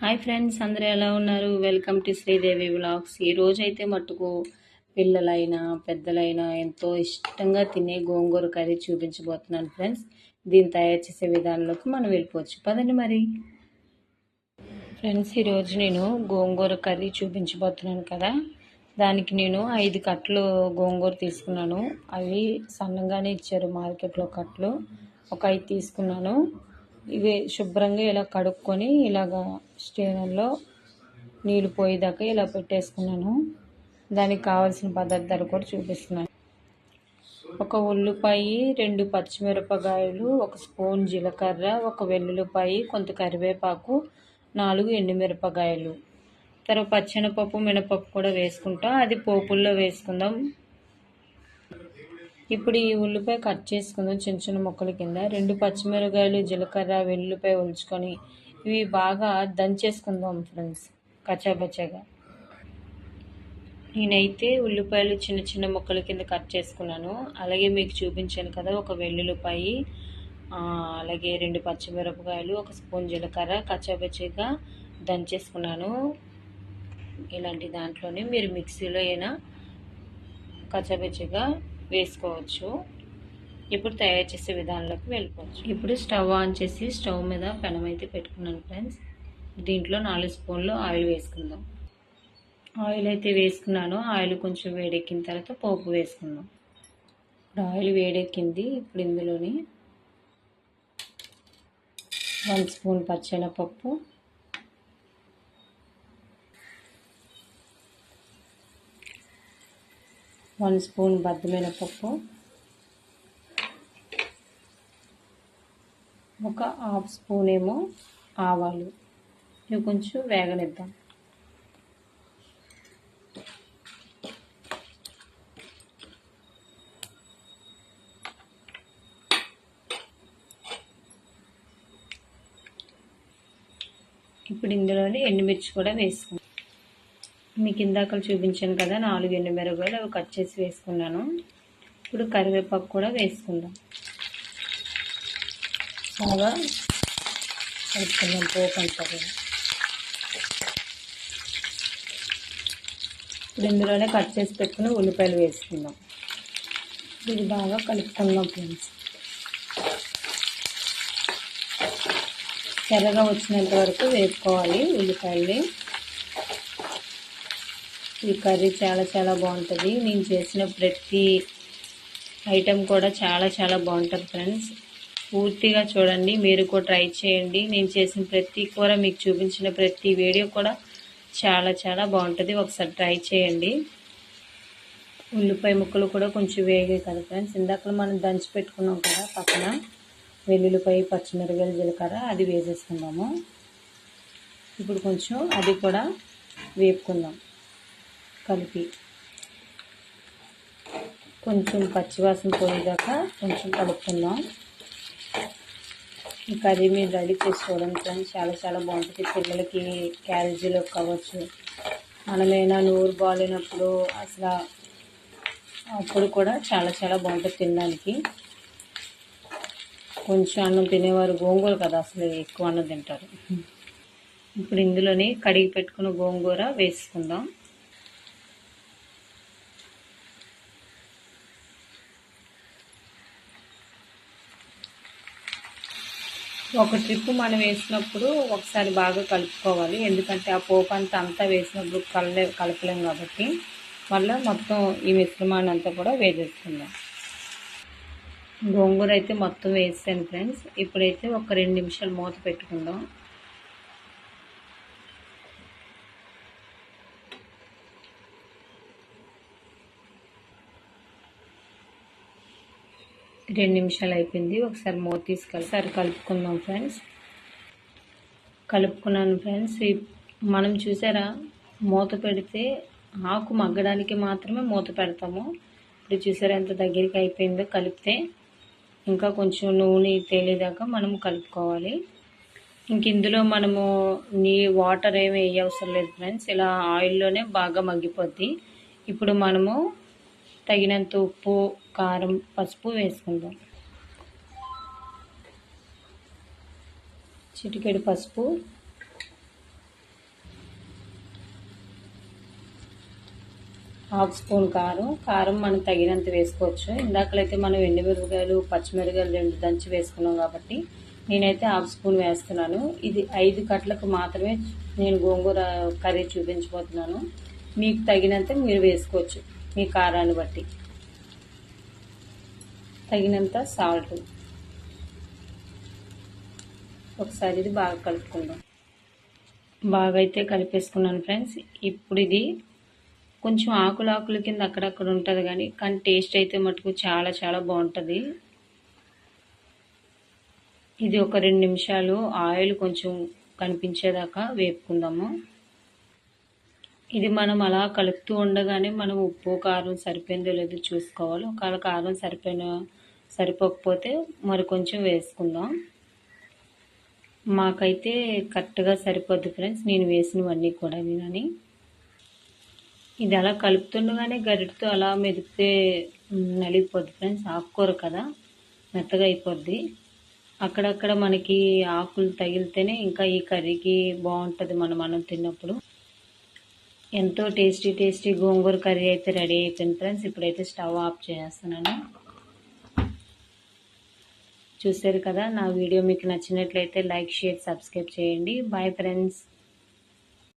Hi friends అందరూ ఎలా ఉన్నారు? Welcome to Sridevi vlogs. ఈ రోజు అయితే మట్టుకు పిల్లలైనా పెద్దలైనా ఎంతో ఇష్టంగా తినే గోంగూర కర్రీ చూపించబోతున్నాను ఫ్రెండ్స్. దీన్ని తయారు చేసే విధానంలోకి మనం వెళ్ళిపోవచ్చు. పదండి మరి. ఫ్రెండ్స్ ఈరోజు నేను గోంగూర కర్రీ చూపించబోతున్నాను కదా. దానికి నేను ఐదు కట్టలు గోంగూర తీసుకున్నాను. అవి సన్నగానే ఇచ్చారు మార్కెట్లో కట్టలు. ఒక ఐదు తీసుకున్నాను. ఇవి శుభ్రంగా ఇలా కడుక్కొని ఇలాగా స్టేనర్లో నీళ్ళు పోయేదాకా ఇలా పెట్టేసుకున్నాను. దానికి కావాల్సిన పదార్థాలు కూడా చూపిస్తున్నాను. ఒక ఉల్లిపాయ రెండు పచ్చిమిరపకాయలు ఒక స్పూన్ జీలకర్ర ఒక వెల్లుల్లిపాయ కొంత కరివేపాకు నాలుగు ఎండుమిరపకాయలు. తర్వాత పచ్చెనపప్పు మినపప్పు కూడా వేసుకుంటాం. అది పోపుల్లో వేసుకుందాం. ఇప్పుడు ఈ ఉల్లిపాయ కట్ చేసుకుందాం చిన్న చిన్న ముక్కల కింద. రెండు పచ్చిమిరపకాయలు జీలకర్ర వెల్లుల్లిపాయ ఉంచుకొని ఇవి బాగా దంచేసుకుందాం ఫ్రెండ్స్ కచ్చాబచ్చాగా నేనైతే ఉల్లిపాయలు చిన్న చిన్న ముక్కల కింద కట్ చేసుకున్నాను. అలాగే మీకు చూపించాను కదా ఒక వెల్లుల్లిపాయ అలాగే రెండు పచ్చిమిరపకాయలు ఒక స్పూన్ జీలకర్ర కచ్చాబచ్చిగా దంచేసుకున్నాను. ఇలాంటి దాంట్లోనే మీరు మిక్సీలో అయినా కచ్చాబచ్చిగా వేసుకోవచ్చు. ఇప్పుడు తయారు చేసే విధానంలోకి వెళ్ళిపోవచ్చు. ఇప్పుడు స్టవ్ ఆన్ చేసి స్టవ్ మీద పెనం అయితే పెట్టుకున్నాను ఫ్రెండ్స్. దీంట్లో నాలుగు స్పూన్లు ఆయిల్ వేసుకుందాం. ఆయిల్ అయితే వేసుకున్నాను. ఆయిల్ కొంచెం వేడెక్కిన తర్వాత పోపు వేసుకుందాం. ఇప్పుడు ఆయిల్ వేడెక్కింది. ఇప్పుడు ఇందులోని వన్ స్పూన్ పచ్చెనపప్పు. వన్ స్పూన్ బద్దమినపప్పు ఒక హాఫ్ స్పూన్ ఏమో ఆవాలు. ఇవి కొంచెం వేగనిద్దాం. ఇప్పుడు ఇందులోనే ఎండుమిర్చి కూడా వేసుకున్నాను మీకు ఇందాక చూపించాను కదా నాలుగు ఎండుమిరపకాయలు అవి కట్ చేసి వేసుకున్నాను. ఇప్పుడు కరివేపాకు కూడా వేసుకుందాం. బాగా కలుపుకుందాం పోపు అంటారు ఇప్పుడు ఇందులోనే కట్ చేసి పెట్టుకుని ఉల్లిపాయలు వేసుకుందాం. ఇది బాగా కలుపుకుందాం ఫ్రెండ్స్. ఎర్రగా వచ్చినంత వరకు వేసుకోవాలి ఉల్లిపాయల్ని. ఈ కర్రీ చాలా చాలా బాగుంటుంది. నేను చేసిన ప్రతి ఐటెం కూడా చాలా చాలా బాగుంటుంది ఫ్రెండ్స్. పూర్తిగా చూడండి. మీరు కూడా ట్రై చేయండి. నేను చేసిన ప్రతి కూర మీకు చూపించిన ప్రతి వీడియో కూడా చాలా చాలా బాగుంటుంది. ఒకసారి ట్రై చేయండి. ఉల్లిపాయ ముక్కలు కూడా కొంచెం వేగాయి కదా ఫ్రెండ్స్. ఇందాక మనం దంచి పెట్టుకున్నాం కదా పక్కన. వెల్లుల్లిపాయ పచ్చిమిరపకాయలు జీలకర్ర అది వేసేసుకుందాము. ఇప్పుడు కొంచెం అది కూడా వేపుకుందాం. కలిపి. కొంచెం పచ్చివాసన పోయేదాకా కొంచెం కలుపుకుందాం. ఈ కర్రీ మీరు రెడీ చేసుకోవడం ఫ్రెండ్స్ చాలా చాలా బాగుంటుంది. పిల్లలకి క్యారేజీలో కావచ్చు. మనమైనా నూరు బాగాలేనప్పుడు అసలు అప్పుడు కూడా చాలా చాలా బాగుంటుంది తినడానికి. కొంచెం అన్నం తినేవారు గోంగూర కదా అసలు ఎక్కువ అన్నం తింటారు. ఇప్పుడు ఇందులోని కడిగి పెట్టుకున్న గోంగూర వేసుకుందాం. ఒక ట్రిప్ మనం వేసినప్పుడు ఒకసారి బాగా కలుపుకోవాలి. ఎందుకంటే ఆ పోపు అంతా అంతా వేసినప్పుడు కలలే కలపలేం కాబట్టి మళ్ళీ మొత్తం ఈ మిశ్రమాన్ని అంతా కూడా వేసేసుకుందాం. గోంగూర అయితే మొత్తం వేసాను ఫ్రెండ్స్. ఇప్పుడైతే ఒక రెండు నిమిషాలు మూత పెట్టుకుందాం. రెండు నిమిషాలు అయిపోయింది. ఒకసారి మూత తీసుకెళ్ళి కలుపుకుందాం ఫ్రెండ్స్. కలుపుకున్నాను ఫ్రెండ్స్. మనం చూసారా? మూత పెడితే ఆకు మగ్గడానికి మాత్రమే మూత పెడతాము. ఇప్పుడు చూసారా ఎంత దగ్గరికి అయిపోయిందో కలిపితే ఇంకా కొంచెం నూనె తేలేదాకా మనం కలుపుకోవాలి. ఇంక ఇందులో మనము నీ వాటర్ ఏమి వేయవసరం లేదు ఫ్రెండ్స్. ఇలా ఆయిల్లోనే బాగా మగ్గిపోద్ది. ఇప్పుడు మనము తగినంత ఉప్పు కారం పసుపు వేసుకుందాం. చిటికెడు పసుపు. హాఫ్ స్పూన్ కారం. కారం మనం తగినంత వేసుకోవచ్చు. ఇందాకలైతే మనం ఎండుమిరపకాయలు పచ్చిమిరపకాయలు రెండు దంచి వేసుకున్నాం కాబట్టి నేనైతే హాఫ్ స్పూన్ వేస్తున్నాను. ఇది ఐదు కట్లకు మాత్రమే నేను గోంగూర కర్రీ చూపించబోతున్నాను. మీకు తగినంత మీరు వేసుకోవచ్చు మీ కారాన్ని బట్టి. తగినంత సాల్ట్. ఒకసారి ఇది బాగా కలుపుకుందాం. బాగా అయితే కలిపేసుకున్నాను ఫ్రెండ్స్. ఇప్పుడు ఇది కొంచెం ఆకులు ఆకుల కింద అక్కడక్కడ ఉంటుంది కానీ కానీ టేస్ట్ అయితే మటుకు చాలా చాలా బాగుంటుంది. ఇది ఒక రెండు నిమిషాలు ఆయిల్ కొంచెం కనిపించేదాకా వేపుకుందాము. ఇది మనం అలా కలుపుతూ ఉండగానే మనం ఉప్పు కారం సరిపోయిందో లేదో చూసుకోవాలి. ఒకవేళ కారం సరిపోయిన సరిపోకపోతే మరి కొంచెం వేసుకుందాం. మాకైతే కరెక్ట్గా సరిపోద్ది ఫ్రెండ్స్. నేను వేసినవన్నీ కూడా అని ఇది అలా కలుపుతుండగానే గరిటతో అలా మెదిపితే నలిగిపోద్ది ఫ్రెండ్స్. ఆకుకూర కదా మెత్తగా అయిపోద్ది. అక్కడక్కడ మనకి ఆకులు తగిలితేనే ఇంకా ఈ కర్రీకి బాగుంటుంది మనం మనం తిన్నప్పుడు. ఎంతో టేస్టీ టేస్టీ గోంగూర కర్రీ అయితే రెడీ అయిపోయింది ఫ్రెండ్స్. ఇప్పుడైతే స్టవ్ ఆఫ్ చేస్తున్నాను. చూశారు కదా నా వీడియో మీకు నచ్చినట్లయితే లైక్ షేర్ సబ్స్క్రైబ్ చేయండి. Bye friends